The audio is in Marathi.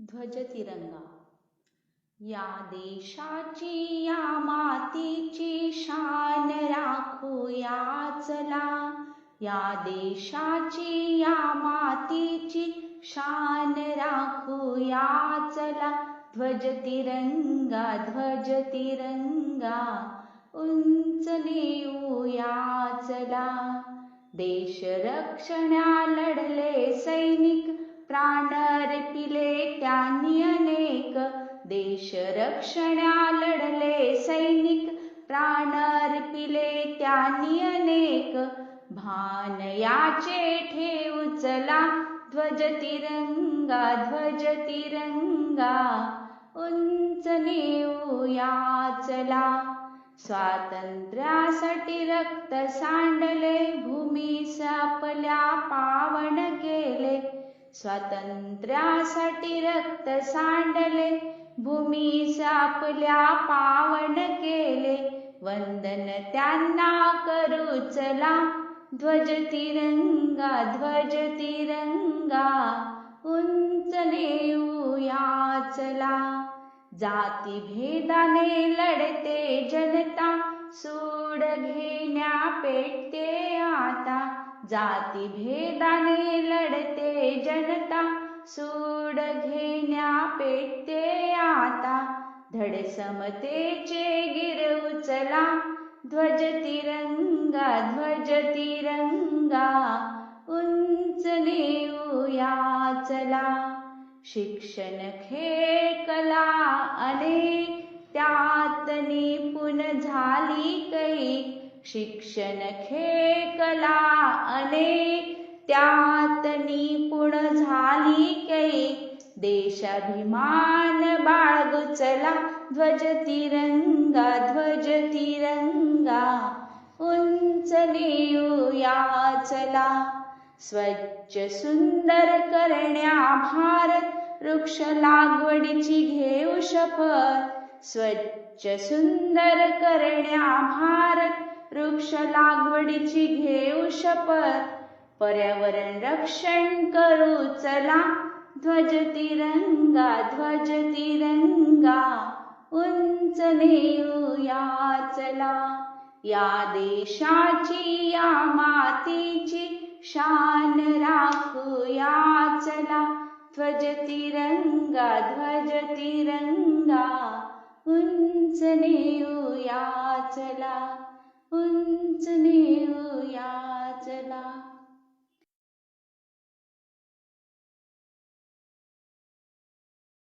ध्वज तिरंगा या देशाची या मातीची शान राखूया चला. या देशाची या मातीची शान राखूया चला. ध्वज तिरंगा ध्वज तिरंगा उंच नेऊया चला. देश रक्षणा लढले सैनिक प्राण अर्पिले त्यांनी अनेक देश रक्षण्या लढले. सैनिक प्राण अर्पिले त्यांनी अनेक भान याचे ठेव चला. ध्वज तिरंगा ध्वज तिरंगा उंच नेऊया चला. स्वातंत्र्यासाठी रक्त सांडले भूमीस स्वातंत्र्यासाठी रक्त सांडले भूमीस आपल्या पावन केले. वंदन त्यांना करू चला. ध्वज तिरंगा ध्वज तिरंगा. उंच नेऊया चला. जाती भेदाने लढते जनता. सूड घेण्या पेटते आता. जाती भेदाने लढते जनता सूड घेण्या पेटते आता. धड समतेचे गिर उचला ध्वज तिरंगा ध्वज तिरंगा. उंच नेऊया चला. शिक्षण खेळ कला अनेक त्यात निपुण झाली कैक. शिक्षण खेळ कला अनेक त्यात निपुण झाली कैक देशाभिमान बाळग चला ध्वज तिरंगा ध्वज तिरंगा. उंच नेऊया चला स्वच्छ सुंदर करण्या भारत वृक्ष लागवडीची घेऊ शपथ. स्वच्छ सुंदर करण्या वृक्ष लागवडीची घेऊ शपथ. पर्यावरण रक्षण करू चला. ध्वज तिरंगा ध्वज तिरंगा. उंच नेऊया चला. या देशाची या मातीची शान राखूया चला. ध्वज तिरंगा ध्वज तिरंगा. उंच नेऊया चला. उंच नेऊया चला